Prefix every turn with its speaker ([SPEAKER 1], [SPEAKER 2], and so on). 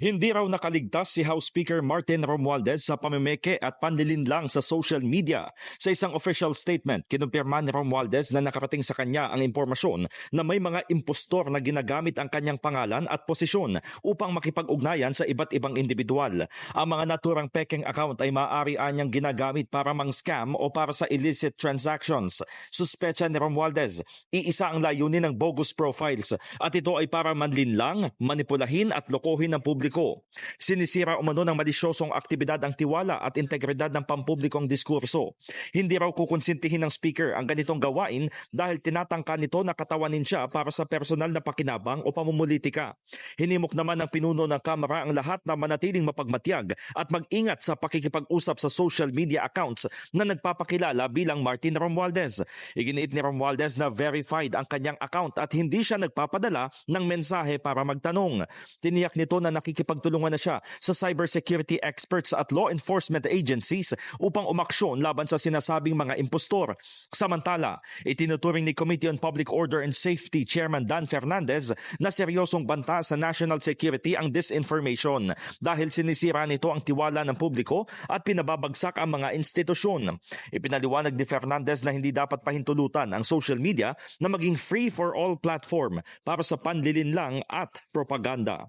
[SPEAKER 1] Hindi raw nakaligtas si House Speaker Martin Romualdez sa pamimeke at panlilinlang sa social media. Sa isang official statement, kinumpirma ni Romualdez na nakarating sa kanya ang impormasyon na may mga impostor na ginagamit ang kanyang pangalan at posisyon upang makipag-ugnayan sa iba't ibang individual. Ang mga naturang peking account ay maaari anyang ginagamit para mang-scam o para sa illicit transactions. Suspecha ni Romualdez, iisa ang layunin ng bogus profiles at ito ay para manlinlang, manipulahin at lokohin ng publiko publiko. Sinisira umano ng malisyosong aktibidad ang tiwala at integridad ng pampublikong diskurso. Hindi raw kukonsintihin ng speaker ang ganitong gawain dahil tinatangka nito na katawanin siya para sa personal na pakinabang o pamumulitika. Hinimok naman ng pinuno ng Kamara ang lahat na manatiling mapagmatyag at mag-ingat sa pakikipag-usap sa social media accounts na nagpapakilala bilang Martin Romualdez. Iginiit ni Romualdez na verified ang kanyang account at hindi siya nagpapadala ng mensahe para magtanong. Tiniyak nito na nakikipag nakikipagtulungan na siya sa cybersecurity experts at law enforcement agencies upang umaksyon laban sa sinasabing mga impostor. Samantala, itinuturing ni Committee on Public Order and Safety Chairman Dan Fernandez na seryosong banta sa national security ang disinformation dahil sinisira nito ang tiwala ng publiko at pinababagsak ang mga institusyon. Ipinaliwanag ni Fernandez na hindi dapat pahintulutan ang social media na maging free for all platform para sa panlilinlang at propaganda